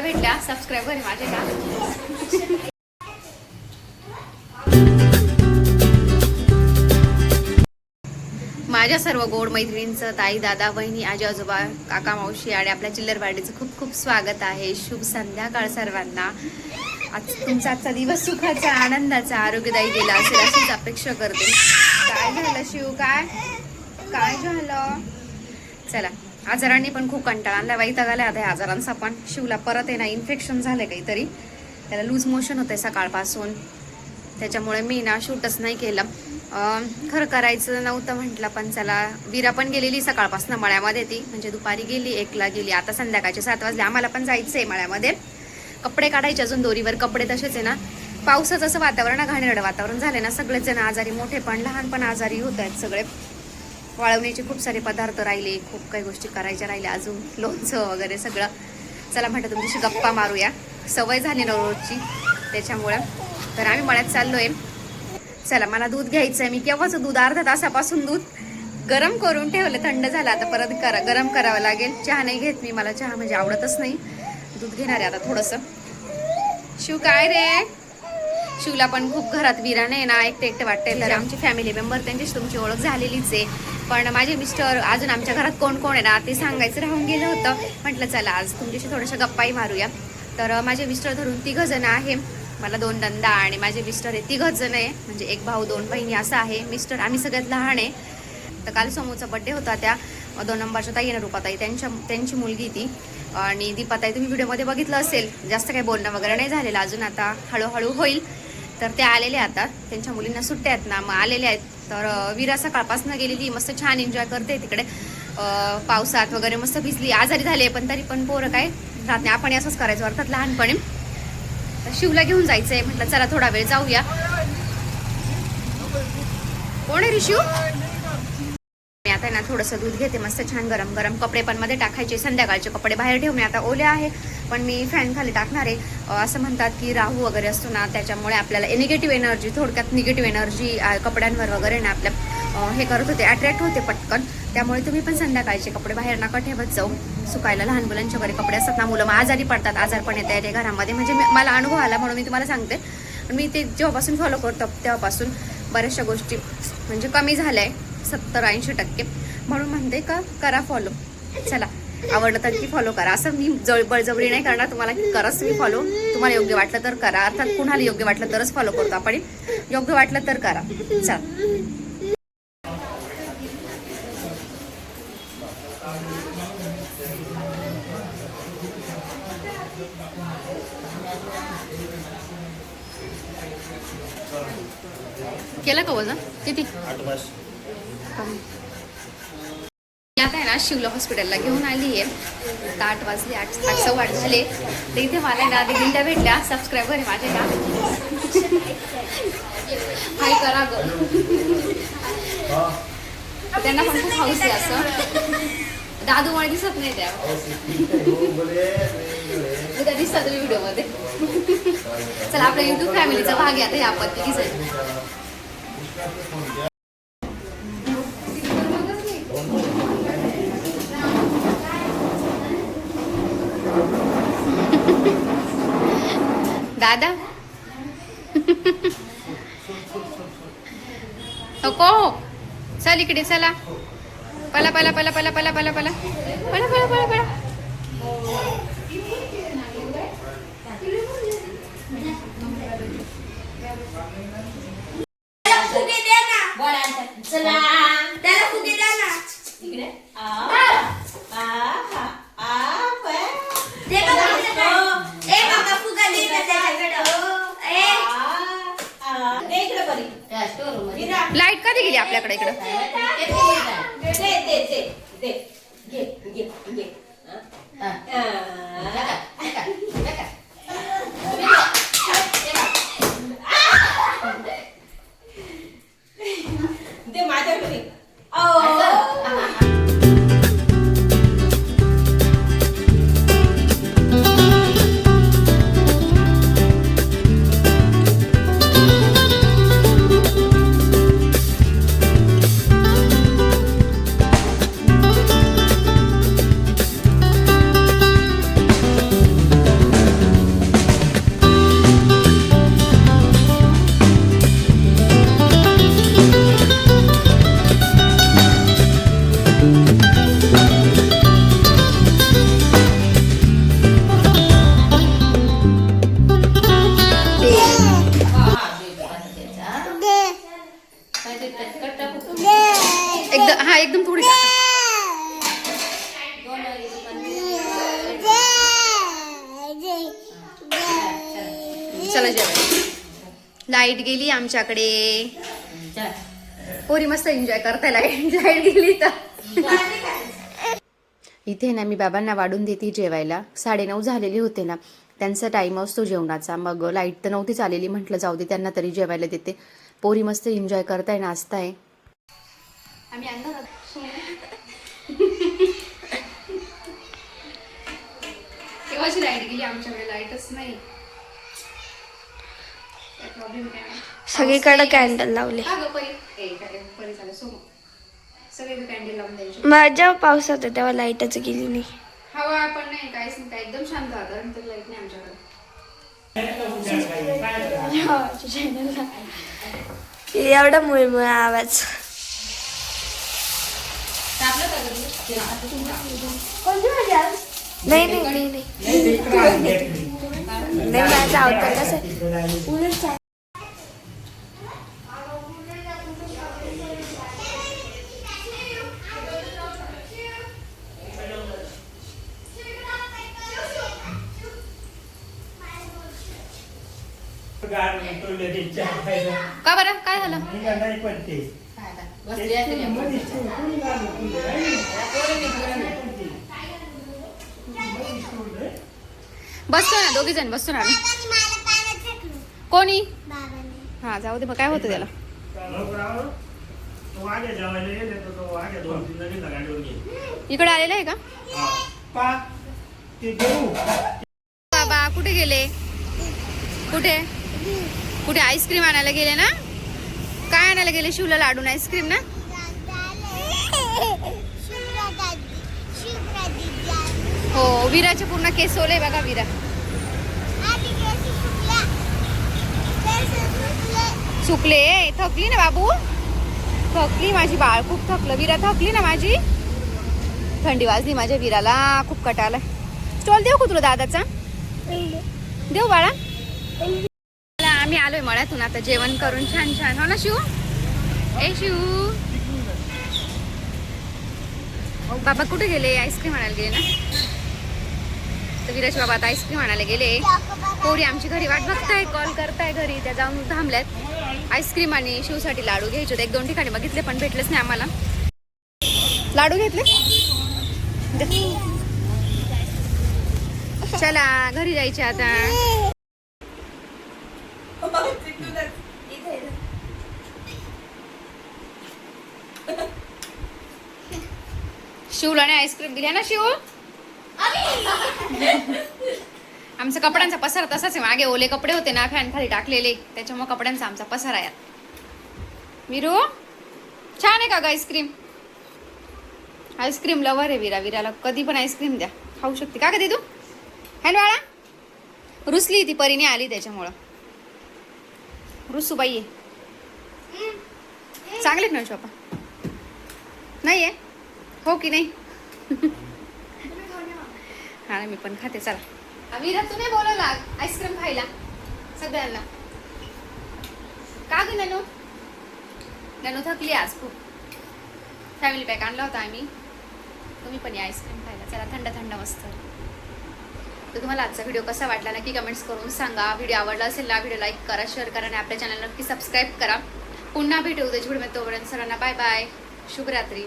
भेटला सबस्क्राईबर आहे माझे ना माझ्या सर्व गोड मैत्रिणींचं ताई दादा बहिणी आजी आजोबा काका मावशी आणि आपल्या चिल्लरवाडीचं खूप खूप स्वागत आहे. शुभ संध्याकाळ सर्वांना. आज तुमचा आजचा दिवस सुखाचा आनंदाचा आरोग्यदायी गेला असेल अशीच अपेक्षा करते. काय झालं शिव? काय? काय झालं? चला. आजारांनी पण खूप कंटाळा आणला वैताग आला आता आजारांचा पण. शिवला परत आहे ना इन्फेक्शन झालं काहीतरी. त्याला लूज मोशन होतं सकाळपासून. त्याच्यामुळे मी ना शूटच नाही केलं. खरं करायचं नव्हतं म्हटलं पण चला विरा पण गेलेली सकाळपासून मळ्यामध्ये ती. म्हणजे दुपारी गेली एकला गेली. आता संध्याकाळचे सात वाजले. आम्हाला पण जायचं आहे मळ्यामध्ये. कपडे काढायचे अजून दोरीवर. कपडे तसेच आहे ना. पावसाचं असं वातावरण घाणेरडं वातावरण झालं ना. सगळेच जण आजारी मोठे पण लहान पण आजारी होत आहेत सगळे. वाळवण्याचे खूप सारे पदार्थ राहिले खूप काही गोष्टी करायच्या राहिल्या अजून लोणचं वगैरे सगळं. चला म्हटलं तुमच्याशी गप्पा मारूया. सवय झाली ना रोजची त्याच्यामुळं. तर आम्ही मळ्यात चाललोय. चला मला दूध घ्यायचं आहे मी केव्हाच दूध? अर्धा तासापासून दूध गरम करून ठेवलं. थंड झालं. आता परत करा गरम करावं लागेल. चहा नाही घेत मी. मला चहा म्हणजे आवडतच नाही. दूध घेणार आहे आता थोडंसं. शिव काय रे? शिवला पण खूप घरात विरा नाही ना एकटे एकटे वाटते तर आमची फॅमिली मेंबर त्यांच्याशी तुमची ओळख झालेलीच आहे. पण माझे मिस्टर अजून आमच्या घरात कोण कोण आहे ना ते सांगायचं राहून गेलं होतं. म्हटलं चला आज तुमच्याशी थोड्याशा गप्पाही मारूया. तर माझे मिस्टर धरून तिघ जण आहे. मला दोन दंदा आणि माझे मिस्टर आहे तिघच जण आहे. म्हणजे एक भाऊ दोन बहिणी असं आहे. मिस्टर आम्ही सगळ्यात लहान आहे. तर काल समोरचा बड्डे होता त्या दोन नंबरच्या ताई ना रूपाताई. त्यांच्या त्यांची मुलगी ती. आणि दीपाताई तुम्ही व्हिडिओमध्ये बघितलं असेल जास्त काही बोलणं वगैरे नाही झालेलं. अजून आता हळूहळू होईल. तर ते आलेले आता. त्यांच्या मुलींना सुट्ट्या आहेत ना मग आलेले आहेत. तर विरा सकाळपासून गेलेली मस्त छान एन्जॉय करते तिकडे. पावसात वगैरे मस्त भिजली. आजारी झाली पण तरी पण पोरं काय राहत नाही आपण असंच करायचं अर्थात लहानपणी. शिवला घेऊन जायचं आहे म्हटलं चला थोडा वेळ जाऊया. कोण आहे रे शिव आता आहे ना थोडंसं दूध घेते मस्त छान गरम गरम कपडे पण मध्ये टाकायचे. संध्याकाळचे कपडे बाहेर ठेवणे आता ओले आहे पण मी फॅन खाली टाकणार. आहे असं म्हणतात की राहू वगैरे असतो ना त्याच्यामुळे आपल्याला निगेटिव्ह एनर्जी थोडक्यात निगेटिव्ह एनर्जी कपड्यांवर वगैरे ना आपल्या हे करत होते अट्रॅक्ट होते पटकन. त्यामुळे तुम्ही पण संध्याकाळचे कपडे बाहेर नका ठेवत जाऊ. सुकायला लहान मुलांचे वगैरे कपडे असतात ना मुलं मग आजारी पडतात आजार पण येत आहे घरामध्ये. म्हणजे मला अनुभव आला म्हणून मी तुम्हाला सांगते. मी ते जेव्हापासून फॉलो करतो तेव्हापासून बऱ्याचशा गोष्टी म्हणजे कमी झाल्या आहे सत्तर ऐंशी टक्के. म्हणून म्हणते का करा फॉलो चला आवडलं तर की फॉलो करा. असं मी जळ बळजबरी नाही करणार. तुम्हाला की करच फॉलो तुम्हाला योग्य वाटलं तर करा. अर्थात कुणाला योग्य वाटलं तरच फॉलो करतो आपण. योग्य वाटलं तर करा. चला. केलं का वजन? किती? आठ मी आता आहे ना शिवला हॉस्पिटलला घेऊन आली आहे. आता आठ वाजले आठ आठ सव्वा आठ झाले. तर इथे मला ना दिदींच्या भेटल्या. सबस्क्रायबर आहे माझ्या ना. हाय करा ग. त्यांना पण खूप हाऊस आहे असं. दादू मला दिसत नाही त्या. उद्या दिसतात व्हिडिओमध्ये. चला आपल्या युट्यूब फॅमिलीचा भाग आहे. आता ह्या पद्धतीचा दादा नको चल इकडे चला पला पला पला पला पला पला पला पला पला पला पला त्याला फुगे द्या ना चला त्याला फुगे द्या ना इकडे आ हा. आ आ आ पण दे बघा फुगे. ए बाबा फुगा दे ना त्याच्याकडं ए आ आ दे इकडे परी विरा लाइट कधी गेली आपल्याकडे इकडं. एकदम हा एकदम थोडी चला जेवाय लाइट गेली आमच्याकडे. पोरी मस्त एन्जॉय करताय लाइट. लाइट गेली तर. इथे ना मी बाबांना वाढून देते जेवायला. साडे नऊ झालेले होते ना. त्यांचा टाईम असतो जेवणाचा. मग लाइट तर नव्हतीच आलेली. म्हटलं जाऊ दे त्यांना तरी जेवायला देते. पोरी मस्त एन्जॉय करताय नाचताय. आम्ही केव्हाची लाइट गेली आमच्याकडे? लाईटच नाही. प्रॉब्लेम काय सगळीकडे कॅन्डल लावले. माझ्या पाऊस होता तेव्हा लाईटच गेली नाही. हवा पण नाही काहीच नाही. काय एकदम शांत होता नंतर लाइट नाही आमच्याकडे. एवढा मुळे आवाज. नाही नाही नाही नाही. नाही माझा अवतार कसं का बरं? काय झालं? बसली बसतो ना दोघी जण बसतो ना आम्ही. कोणी? हा जाऊ दे मग काय होतं त्याला? इकडे आलेला आहे का? बाबा कुठे गेले? कुठे? कुठे आईस्क्रीम आणायला गेले ना? काय आणायला गेले? शिवला लाडून आईस्क्रीम ना? हो विराचे पूर्ण केस ओले बघा विरा. सुकले. थकली ना बाबू? थकली माझी बाळ खूप थकलं. विरा थकली ना माझी? थंडी वाजली माझ्या विराला. खूप कटाला स्टॉल देऊ का तुला दादाचा? देऊ. बाळा. आम्ही आलोय मळ्यातून. आता जेवण करून छान छान. हो ना शिव? ए शिव. बाबा कुठे गेले? आईस्क्रीम आणायला गेले ना? तर विराज बाबा आता आईस्क्रीम आणायला गेले. पोरी आमची घरी वाट बघताय कॉल करताय घरी. त्या जाऊन थांबल्यात. आईस्क्रीम आणि शिवसाठी लाडू घ्यायचे होते. एक दोन ठिकाणी बघितले पण भेटलेच नाही आम्हाला. लाडू घेतले? चला घरी जायचे आता. शिवला आणि आईस्क्रीम दिली ना शिव? आमचा कपड्यांचा पसार तसाच आहे. मागे ओले कपडे होते ना फॅन खाली टाकलेले. त्याच्यामुळे कपड्यांचा आमचा पसार आहे. विरू छान आहे का ग आईस्क्रीम? आईस्क्रीम लवर आहे विरा. विराला कधी पण आईस्क्रीम द्या. खाऊ शकते. का कधी तू हॅलो बाळा रुसली ती परीने आली त्याच्यामुळं. रुसूबाई आहे. चांगले ना शोपा नाही आहे? हो की नाही? हा मी पण खाते चला. विरा तू नाही बोलवला आईस्क्रीम खायला सगळ्यांना. का ग ननू? ननू थकली आज खूप. फॅमिली पॅक आणला होता आम्ही. तुम्ही पण या आईस्क्रीम खायला. चला थंड थंड मस्त. तर तुम्हाला आजचा व्हिडिओ कसा वाटला नक्की कमेंट्स करून सांगा. व्हिडिओ आवडला असेल ना व्हिडिओ लाईक करा शेअर करा आणि आपल्या चॅनल नक्की सबस्क्राईब करा. पुन्हा भेटू उद्याच्या व्हिडिओ तोपर्यंत सर्वांना बाय बाय शुभरात्री.